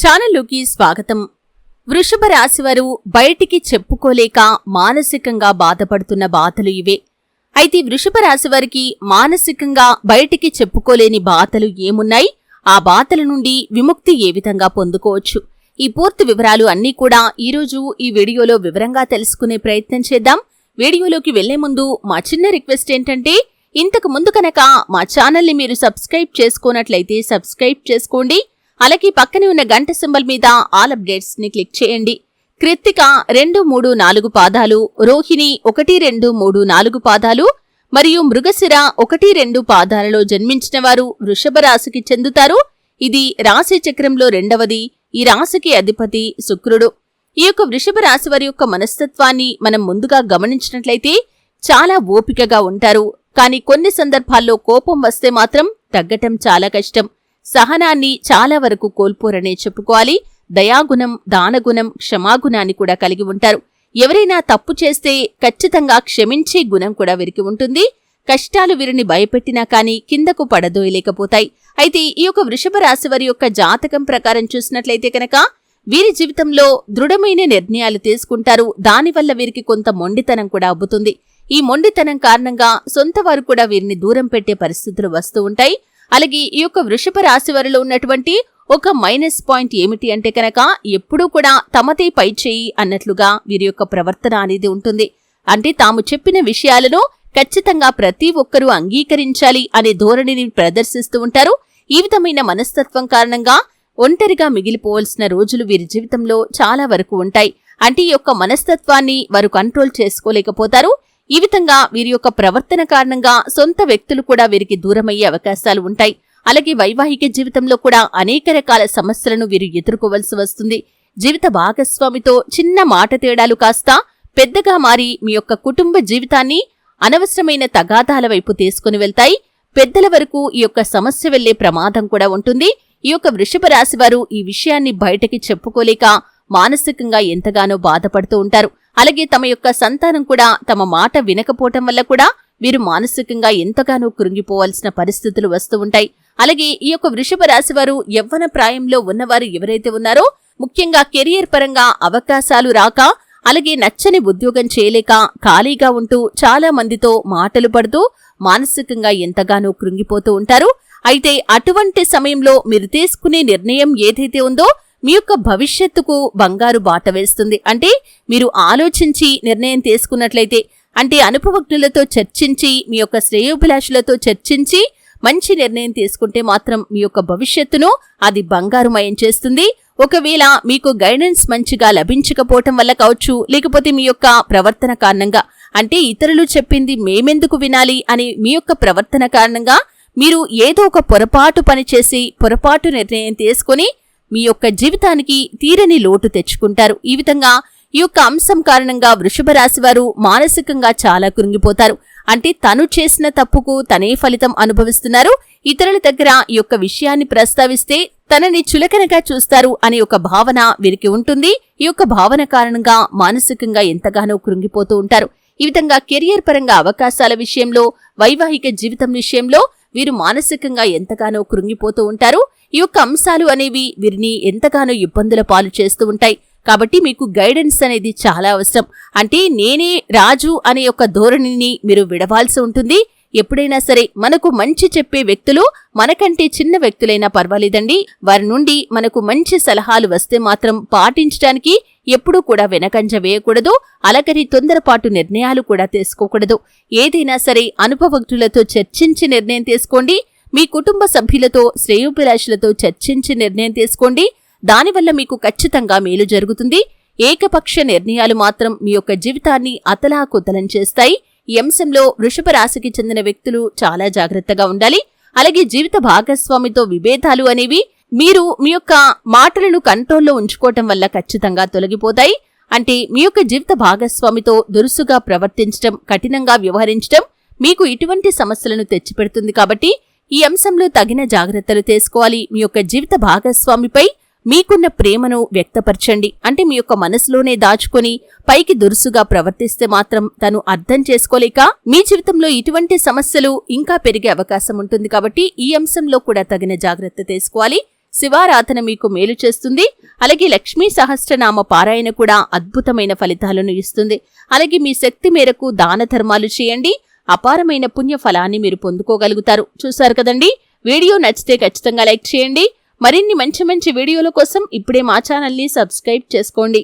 ఛానల్లోకి స్వాగతం. వృషభ రాశివారు బయటికి చెప్పుకోలేక మానసికంగా బాధపడుతున్న బాధలు ఇవే. అయితే వృషభ రాశివారికి మానసికంగా బయటికి చెప్పుకోలేని బాధలు ఏమున్నాయి? ఆ బాధల నుండి విముక్తి ఏ విధంగా పొందుకోవచ్చు? ఈ పూర్తి వివరాలు అన్నీ కూడా ఈరోజు ఈ వీడియోలో వివరంగా తెలుసుకునే ప్రయత్నం చేద్దాం. వీడియోలోకి వెళ్ళే ముందు మా చిన్న రిక్వెస్ట్ ఏంటంటే ఇంతకు ముందు కనుక మా ఛానల్ని మీరు సబ్స్క్రైబ్ చేసుకోనట్లయితే సబ్స్క్రైబ్ చేసుకోండి. అలాగే పక్కనే ఉన్న గంట సింబల్ మీద ఆల్ అప్డేట్స్ని క్లిక్ చేయండి. కృత్తిక రెండు మూడు నాలుగు పాదాలు రోహిణి ఒకటి రెండు మూడు నాలుగు పాదాలు మరియు మృగశిర ఒకటి రెండు పాదాలలో జన్మించిన వారు వృషభ రాశికి చెందుతారు. ఇది రాశి చక్రంలో రెండవది. ఈ రాశికి అధిపతి శుక్రుడు. ఈ యొక్క వృషభ రాశి వారి యొక్క మనస్తత్వాన్ని మనం ముందుగా గమనించినట్లయితే చాలా ఓపికగా ఉంటారు. కానీ కొన్ని సందర్భాల్లో కోపం వస్తే మాత్రం తగ్గటం చాలా కష్టం. సహనాన్ని చాలా వరకు కోల్పోరనే చెప్పుకోవాలి. దయాగుణం దానగుణం క్షమాగుణాన్ని కూడా కలిగి ఉంటారు. ఎవరైనా తప్పు చేస్తే ఖచ్చితంగా క్షమించే గుణం కూడా వీరికి ఉంటుంది. కష్టాలు వీరిని భయపెట్టినా కానీ కిందకు పడదోయలేకపోతాయి. అయితే ఈ యొక్క వృషభ రాశి వారి యొక్క జాతకం ప్రకారం చూసినట్లయితే కనుక వీరి జీవితంలో దృఢమైన నిర్ణయాలు తీసుకుంటారు. దానివల్ల వీరికి కొంత మొండితనం కూడా అబ్బుతుంది. ఈ మొండితనం కారణంగా సొంత వారు కూడా వీరిని దూరం పెట్టే పరిస్థితులు వస్తూ ఉంటాయి. అలాగే ఈ యొక్క వృషభ రాశి వారిలో ఉన్నటువంటి ఒక మైనస్ పాయింట్ ఏమిటి అంటే కనుక ఎప్పుడూ కూడా తమదే పై చేయి అన్నట్లుగా వీరి యొక్క ప్రవర్తన అనేది ఉంటుంది. అంటే తాము చెప్పిన విషయాలను ఖచ్చితంగా ప్రతి ఒక్కరూ అంగీకరించాలి అనే ధోరణిని ప్రదర్శిస్తూ ఉంటారు. ఈ విధమైన మనస్తత్వం కారణంగా ఒంటరిగా మిగిలిపోవలసిన రోజులు వీరి జీవితంలో చాలా వరకు ఉంటాయి. అంటే ఈ యొక్క మనస్తత్వాన్ని వారు కంట్రోల్ చేసుకోలేకపోతారు. ఈ విధంగా వీరి యొక్క ప్రవర్తన కారణంగా సొంత వ్యక్తులు కూడా వీరికి దూరమయ్యే అవకాశాలు ఉంటాయి. అలాగే వైవాహిక జీవితంలో కూడా అనేక రకాల సమస్యలను వీరు ఎదుర్కోవలసి వస్తుంది. జీవిత భాగస్వామితో చిన్న మాట తేడాలు కాస్త పెద్దగా మారి మీ యొక్క కుటుంబ జీవితాన్ని అనవసరమైన తగాదాల వైపు తీసుకుని వెళ్తాయి. పెద్దల వరకు ఈ యొక్క సమస్య వెళ్ళే ప్రమాదం కూడా ఉంటుంది. ఈ యొక్క వృషభ రాశి వారు ఈ విషయాన్ని బయటకి చెప్పుకోలేక మానసికంగా ఎంతగానో బాధపడుతూ ఉంటారు. అలాగే తమ యొక్క సంతానం కూడా తమ మాట వినకపోవటం వల్ల కూడా వీరు మానసికంగా ఎంతగానో కృంగిపోవాల్సిన పరిస్థితులు వస్తూ ఉంటాయి. అలాగే ఈ యొక్క వృషభ రాశి వారు యవ్వన ప్రాయంలో ఉన్నవారు ఎవరైతే ఉన్నారో ముఖ్యంగా కెరియర్ పరంగా అవకాశాలు రాక అలాగే నచ్చని ఉద్యోగం చేయలేక ఖాళీగా ఉంటూ చాలా మందితో మాటలు పడుతూ మానసికంగా ఎంతగానో కృంగిపోతూ ఉంటారు. అయితే అటువంటి సమయంలో మీరు తీసుకునే నిర్ణయం ఏదైతే ఉందో మీ యొక్క భవిష్యత్తుకు బంగారు బాట వేస్తుంది. అంటే మీరు ఆలోచించి నిర్ణయం తీసుకున్నట్లయితే అంటే అనుభవజ్ఞులతో చర్చించి మీ యొక్క శ్రేయోభిలాషులతో చర్చించి మంచి నిర్ణయం తీసుకుంటే మాత్రం మీ యొక్క భవిష్యత్తును అది బంగారుమయం చేస్తుంది. ఒకవేళ మీకు గైడెన్స్ మంచిగా లభించకపోవటం వల్ల కావచ్చు లేకపోతే మీ యొక్క ప్రవర్తన కారణంగా అంటే ఇతరులు చెప్పింది మేమెందుకు వినాలి అని మీ యొక్క ప్రవర్తన కారణంగా మీరు ఏదో ఒక పొరపాటు పనిచేసి పొరపాటు నిర్ణయం తీసుకుని మీ యొక్క జీవితానికి తీరని లోటు తెచ్చుకుంటారు. ఈ విధంగా ఈ యొక్క అంశం కారణంగా వృషభ రాశి వారు మానసికంగా చాలా కృంగిపోతారు. అంటే తను చేసిన తప్పుకు తనే ఫలితం అనుభవిస్తున్నారు. ఇతరుల దగ్గర ఈ యొక్క విషయాన్ని ప్రస్తావిస్తే తనని చులకనగా చూస్తారు అనే ఒక భావన వీరికి ఉంటుంది. ఈ యొక్క భావన కారణంగా మానసికంగా ఎంతగానో కృంగిపోతూ ఉంటారు. ఈ విధంగా కెరియర్ పరంగా అవకాశాల విషయంలో వైవాహిక జీవితం విషయంలో వీరు మానసికంగా ఎంతగానో కృంగిపోతూ ఉంటారు. ఈ యొక్క అంశాలు అనేవి వీరిని ఎంతగానో ఇబ్బందుల పాలు చేస్తూ ఉంటాయి. కాబట్టి మీకు గైడెన్స్ అనేది చాలా అవసరం. అంటే నేనే రాజు అనే యొక్క ధోరణిని మీరు విడవాల్సి ఉంటుంది. ఎప్పుడైనా సరే మనకు మంచి చెప్పే వ్యక్తులు మనకంటే చిన్న వ్యక్తులైనా పర్వాలేదండి. వారి నుండి మనకు మంచి సలహాలు వస్తే మాత్రం పాటించడానికి ఎప్పుడూ కూడా వెనకంజ వేయకూడదు అలకరి తొందరపాటు నిర్ణయాలు కూడా తీసుకోకూడదు. ఏదైనా సరే అనుభవజ్ఞులతో చర్చించి నిర్ణయం తీసుకోండి మీ కుటుంబ సభ్యులతో శ్రేయోభిలాషులతో చర్చించి నిర్ణయం తీసుకోండి. దానివల్ల మీకు ఖచ్చితంగా మేలు జరుగుతుంది. ఏకపక్ష నిర్ణయాలు మాత్రం మీ యొక్క జీవితాన్ని అతలాకుతలం చేస్తాయి. ఈ అంశంలో వృషభ రాశికి చెందిన వ్యక్తులు చాలా జాగ్రత్తగా ఉండాలి. అలాగే జీవిత భాగస్వామితో విభేదాలు అనేవి మీరు మీ యొక్క మాటలను కంట్రోల్లో ఉంచుకోవటం వల్ల ఖచ్చితంగా తొలగిపోతాయి. అంటే మీ యొక్క జీవిత భాగస్వామితో దురుసుగా ప్రవర్తించటం కఠినంగా వ్యవహరించటం మీకు ఇటువంటి సమస్యలను తెచ్చిపెడుతుంది కాబట్టి ఈ అంశంలో తగిన జాగ్రత్తలు తీసుకోవాలి. మీ యొక్క జీవిత భాగస్వామిపై మీకున్న ప్రేమను వ్యక్తపరచండి. అంటే మీ యొక్క మనసులోనే దాచుకొని పైకి దురుసుగా ప్రవర్తిస్తే మాత్రం తను అర్థం చేసుకోలేక మీ జీవితంలో ఇటువంటి సమస్యలు ఇంకా పెరిగే అవకాశం ఉంటుంది కాబట్టి ఈ అంశంలో కూడా తగిన జాగ్రత్త తీసుకోవాలి. శివారాధన మీకు మేలు చేస్తుంది. అలాగే లక్ష్మీ సహస్రనామ పారాయణ కూడా అద్భుతమైన ఫలితాలను ఇస్తుంది. అలాగే మీ శక్తి మేరకు దాన ధర్మాలు చేయండి. అపారమైన పుణ్య ఫలాన్ని మీరు పొందుకోగలుగుతారు. చూశారు కదండి? వీడియో నచ్చితే ఖచ్చితంగా లైక్ చేయండి. మరిన్ని మంచి మంచి వీడియోల కోసం ఇప్పుడే మా ఛానల్ని సబ్స్క్రైబ్ చేసుకోండి.